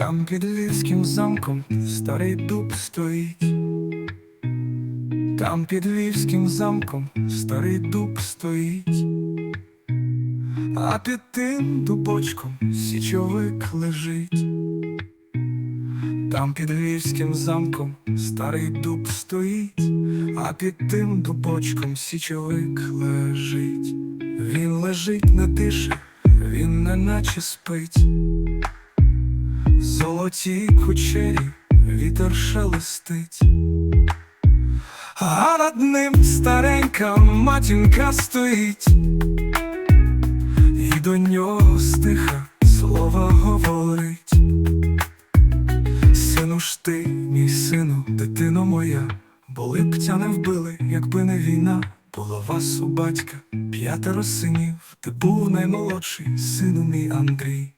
Там під львівським замком старий дуб стоїть. Там під львівським замком старий дуб стоїть. А під тим дубочком січовик лежить. Там під львівським замком старий дуб стоїть, а під тим дубочком січовик лежить. Він лежить, не дише, він неначе спить. Золоті кучері вітер шелестить, а над ним старенька матінка стоїть, і до нього стиха слова говорить. Сину ж ти, мій сину, дитино моя, були б тя не вбили, якби не війна. Було вас у батька п'ятеро синів, ти був наймолодший, сину мій Андрій.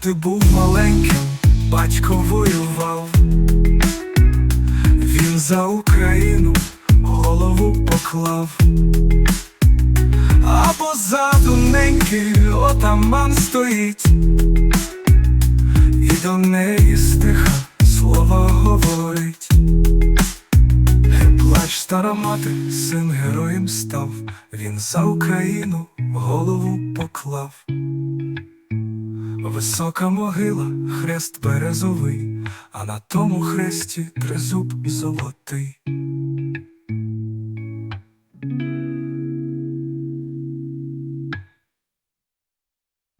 Ти був маленьким, батько воював, він за Україну голову поклав, а позаду неньки отаман стоїть, і до неї стиха слова говорить. Плач, стара мати, син героєм став, він за Україну голову поклав. Висока могила, хрест березовий, а на тому хресті тризуб золотий.